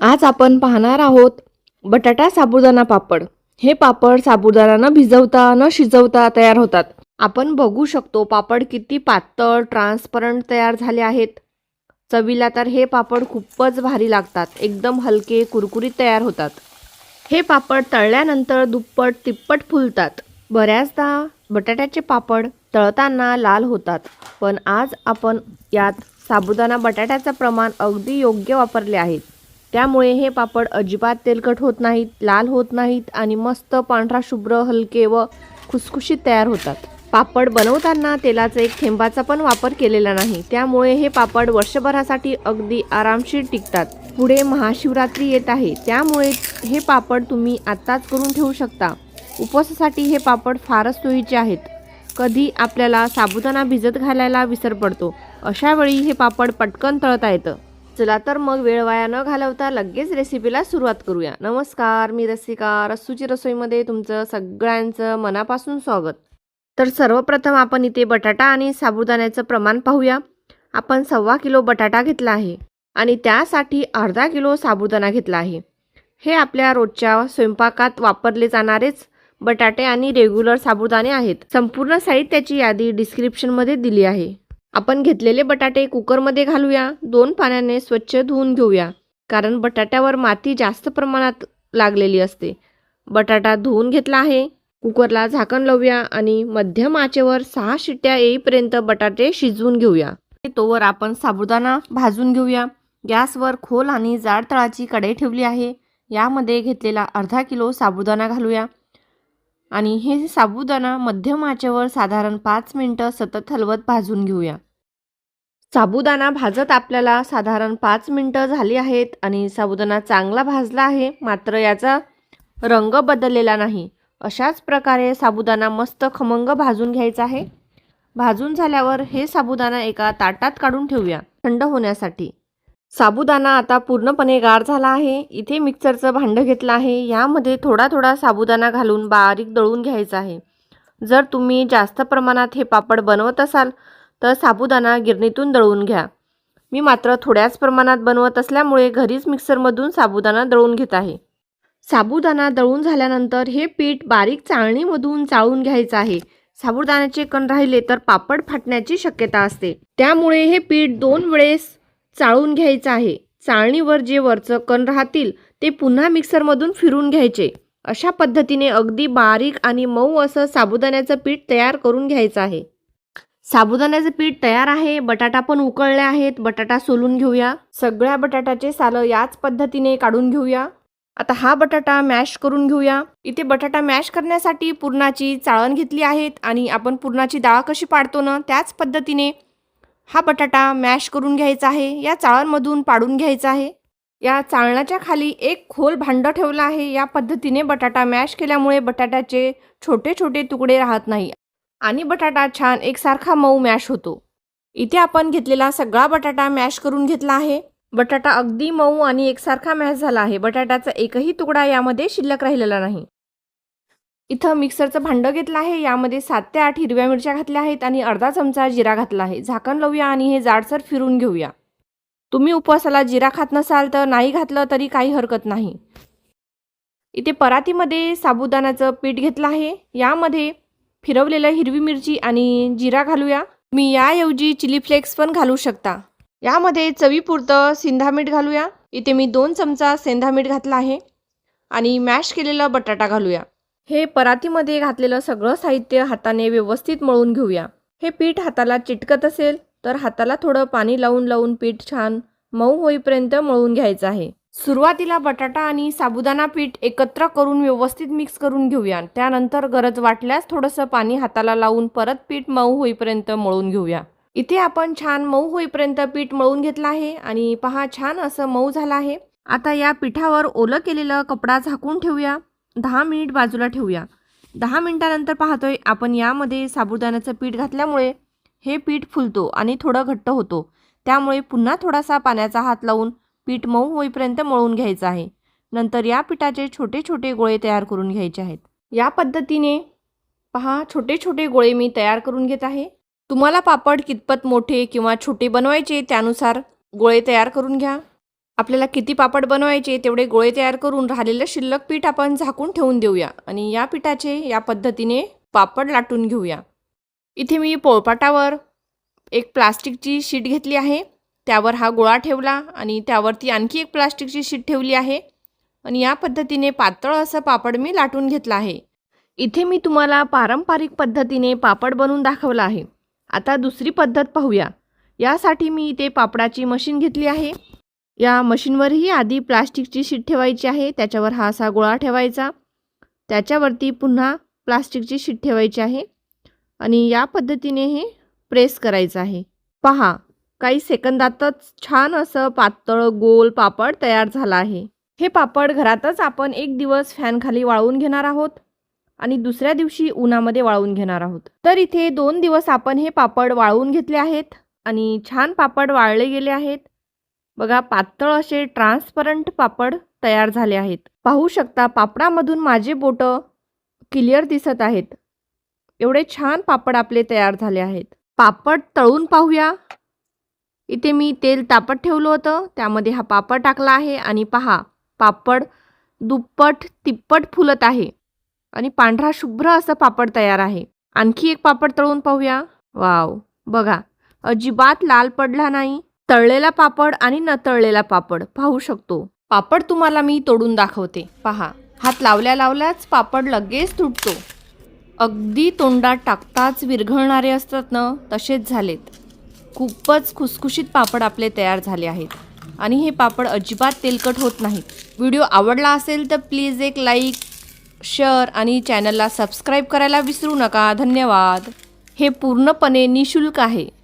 आज आपण पाहणार आहोत बटाटा साबुदाणा पापड. हे पापड साबुदाणा न भिजवता न शिजवता तयार होतात. आपण बघू शकतो पापड किती पातळ ट्रान्सपरंट तयार झाले आहेत. चवीला तर हे पापड खूपच भारी लागतात. एकदम हलके कुरकुरीत तयार होतात. हे पापड तळल्यानंतर दुप्पट तिप्पट फुलतात. बऱ्याचदा बटाट्याचे पापड तळताना लाल होतात. पण आज आपण यात साबुदाणा बटाट्याचं प्रमाण अगदी योग्य वापरले आहेत त्यामुळे हे पापड अजिबात तेलकट होत नाहीत लाल होत नाहीत आणि मस्त पांढरा शुभ्र हलके व खुसखुशीत तयार होतात. पापड बनवताना तेलाचा एक थेंबाचा पण वापर केलेला नाही. त्यामुळे हे पापड वर्षभरासाठी अगदी आरामशीर टिकतात. पुढे महाशिवरात्री येत आहे. त्यामुळे हे पापड तुम्ही आत्ताच करून ठेवू शकता. उपवासासाठी हे पापड फारच सोयीचे आहेत. कधी आपल्याला साबुदाणा भिजत घालायला विसर पडतो. अशावेळी हे पापड पटकन तळता येतं. चला तर मग वेळ वाया न घालवता लगेच रेसिपीला सुरुवात करूया. नमस्कार मी रसिका. रस्सूची रसोईमध्ये तुमचं सगळ्यांचं मनापासून स्वागत. तर सर्वप्रथम आपण इथे बटाटा आणि साबुदाण्याचं प्रमाण पाहूया. आपण सव्वा किलो बटाटा घेतला आहे आणि त्यासाठी अर्धा किलो साबुदाणा घेतला आहे. हे आपल्या रोजच्या स्वयंपाकात वापरले जाणारेच बटाटे आणि रेग्युलर साबुदाणे आहेत. संपूर्ण साहित्याची यादी डिस्क्रिप्शनमध्ये दिली आहे. आपण घेतलेले बटाटे कुकरमध्ये घालूया. दोन पाण्याने स्वच्छ धुवून घेऊया. कारण बटाट्यावर माती जास्त प्रमाणात लागलेली असते. बटाटा धुवून घेतला आहे. कुकरला झाकण लावूया आणि मध्यम आचेवर सहा शिट्ट्या येईपर्यंत बटाटे शिजवून घेऊया. तोवर आपण साबुदाणा भाजून घेऊया. गॅसवर खोल आणि जाड तळाची कढई ठेवली आहे. यामध्ये घेतलेला अर्धा किलो साबुदाणा घालूया. आणि हे साबुदाणा मध्यम आचेवर साधारण पाच मिनटं सतत हलवत भाजून घेऊया. साबुदाणा भाजत आपल्याला साधारण पाच मिनटं झाली आहेत आणि साबुदाणा चांगला भाजला आहे मात्र याचा रंग बदललेला नाही. अशाच प्रकारे साबुदाणा मस्त खमंग भाजून घ्यायचा आहे. भाजून झाल्यावर हे साबुदाणा एका ताटात काढून ठेवूया थंड होण्यासाठी. साबुदाणा आता पूर्णपणे गार झाला आहे. इथे मिक्सरचं भांडं घेतलं आहे. यामध्ये थोडा थोडा साबुदाणा घालून बारीक दळून घ्यायचा आहे. जर तुम्ही जास्त प्रमाणात हे पापड बनवत असाल तर साबुदाणा गिरणीतून दळून घ्या. मी मात्र थोड्याच प्रमाणात बनवत असल्यामुळे घरीच मिक्सरमधून साबुदाणा दळून घेत आहे. साबुदाणा दळून झाल्यानंतर हे पीठ बारीक चाळणीमधून चाळून घ्यायचं आहे. साबुदाण्याचे कण राहिले तर पापड फाटण्याची शक्यता असते. त्यामुळे हे पीठ दोन वेळेस चाळून घ्यायचं आहे. चाळणीवर जे वरचं कण राहतील ते पुन्हा मिक्सरमधून फिरून घ्यायचे. अशा पद्धतीने अगदी बारीक आणि मऊ असं साबुदाण्याचं पीठ तयार करून घ्यायचं आहे. साबुदाण्याचं पीठ तयार आहे बटाटा पण उकळले आहेत. बटाटा सोलून घेऊया. सगळ्या बटाट्याचे सालं याच पद्धतीने काढून घेऊया. आता हा बटाटा मॅश करून घेऊया. इथे बटाटा मॅश करण्यासाठी पुरणाची चाळण घेतली आहेत आणि आपण पुरणाची डाळ कशी पाडतो ना त्याच पद्धतीने हा बटाटा मॅश करून घ्यायचा आहे या चाळणमधून पाडून घ्यायचा आहे. या चाळणाच्या खाली एक खोल भांडं ठेवलं आहे या पद्धतीने बटाटा मॅश केल्यामुळे बटाट्याचे छोटे छोटे तुकडे राहत नाही आणि बटाटा छान एकसारखा मऊ मॅश होतो. इथे आपण घेतलेला सगळा बटाटा मॅश करून घेतला आहे. बटाटा अगदी मऊ आणि एकसारखा मॅश झाला आहे. बटाट्याचा एकही तुकडा यामध्ये शिल्लक राहिलेला नाही. इथं मिक्सरचं भांडं घेतलं आहे. यामध्ये सात ते आठ हिरव्या मिरच्या घातल्या आहेत आणि अर्धा चमचा जिरा घातला आहे. झाकण लावूया आणि हे जाडसर फिरून घेऊया. तुम्ही उपवासाला जिरा खात नसाल तर नाही घातलं तरी काही हरकत नाही. इथे परातीमध्ये साबुदाण्याचं पीठ घेतलं आहे. यामध्ये फिरवलेलं हिरवी मिरची आणि जिरा घालूया. मी याऐवजी चिली फ्लेक्स पण घालू शकता. यामध्ये चवीपुरतं सिंधा मीठ घालूया. इथे मी दोन चमचा सेंधा मीठ घातला आहे. आणि मॅश केलेला बटाटा घालूया. हे परातीमध्ये घातलेलं सगळं साहित्य हाताने व्यवस्थित मळून घेऊया. हे पीठ हाताला चिटकत असेल तर हाताला थोडं पाणी लावून लावून पीठ छान मऊ होईपर्यंत मळून घ्यायचं आहे. सुरुवातीला बटाटा आणि साबुदाणा पीठ एकत्र करून व्यवस्थित मिक्स करून घेऊया. त्यानंतर गरज वाटल्यास थोडंसं पाणी हाताला लावून परत पीठ मऊ होईपर्यंत मळून घेऊया. इथे आपण छान मऊ होईपर्यंत पीठ मळून घेतलं आहे आणि पहा छान असं मऊ झालं आहे. आता या पिठावर ओलं केलेलं कपडा झाकून ठेवूया. दहा मिनिट बाजूला ठेवूया. दहा मिनिटानंतर पाहतोय आपण यामध्ये साबुदाण्याचं पीठ घातल्यामुळे हे पीठ फुलतो आणि थोडं घट्ट होतो. त्यामुळे पुन्हा थोडासा पाण्याचा हात लावून पीठ मऊ होईपर्यंत मळून घ्यायचं आहे. नंतर या पिठाचे छोटे छोटे गोळे तयार करून घ्यायचे आहेत. या पद्धतीने पहा छोटे छोटे गोळे मी तयार करून घेत आहे. तुम्हाला पापड कितपत मोठे किंवा छोटे बनवायचे त्यानुसार गोळे तयार करून घ्या. आपल्याला किती पापड बनवायचे तेवढे गोळे तयार करून राहिलेलं शिल्लक पीठ आपण झाकून ठेवून देऊया. आणि या पिठाचे या पद्धतीने पापड लाटून घेऊया. इथे मी पोळपाटावर एक प्लास्टिकची शीट घेतली आहे. त्यावर हा गोळा ठेवला आणि त्यावरती आणखी एक प्लास्टिकची शीट ठेवली आहे. आणि या पद्धतीने पातळ असं पापड मी लाटून घेतलं आहे. इथे मी तुम्हाला पारंपरिक पद्धतीने पापड बनवून दाखवला आहे. आता दुसरी पद्धत पाहूया. यासाठी मी इथे पापडाची मशीन घेतली आहे. या मशीनवरही आधी प्लास्टिकची शीट ठेवायची आहे त्याच्यावर हा असा गोळा ठेवायचा. त्याच्यावरती पुन्हा प्लास्टिकची शीट ठेवायची आहे आणि या पद्धतीने हे प्रेस करायचं आहे. पहा काही सेकंदातच छान असं पातळ गोल पापड तयार झाला आहे. हे पापड घरातच आपण एक दिवस फॅनखाली वाळवून घेणार आहोत आणि दुसऱ्या दिवशी उन्हामध्ये वाळवून घेणार आहोत. तर इथे दोन दिवस आपण हे पापड वाळवून घेतले आहेत आणि छान पापड वाळले गेले आहेत. बघा पातळ असे ट्रान्सपरंट पापड तयार झाले आहेत. पाहू शकता पापडामधून माझे बोटं क्लिअर दिसत आहेत. एवढे छान पापड आपले तयार झाले आहेत. पापड तळून पाहूया. इथे मी तेल तापत ठेवलं होतं त्यामध्ये हा पापड टाकला आहे आणि पहा पापड दुप्पट तिप्पट फुलत आहे आणि पांढरा शुभ्र असं पापड तयार आहे. आणखी एक पापड तळून पाहूया. वाव! बघा अजिबात लाल पडला नाही. तळलेला पापड आणि न तळलेला पापड. पाहू शकतो. पापड तुम्हाला मी तोडून दाखवते. पहा. हात लावल्या लावल्याच पापड लगेच तुटतो. अगदी तोंडात टाकताच विरघळणारे असतात ना तसेच झालेत. खूपच खुसखुशीत पापड आपले तयार झाले आहेत. आणि हे पापड अजिबात तेलकट होत नाहीत. व्हिडिओ आवडला असेल तर प्लीज एक लाईक शेअर आणि चॅनलला सबस्क्राईब करायला विसरू नका. धन्यवाद. हे पूर्णपणे निशुल्क आहे.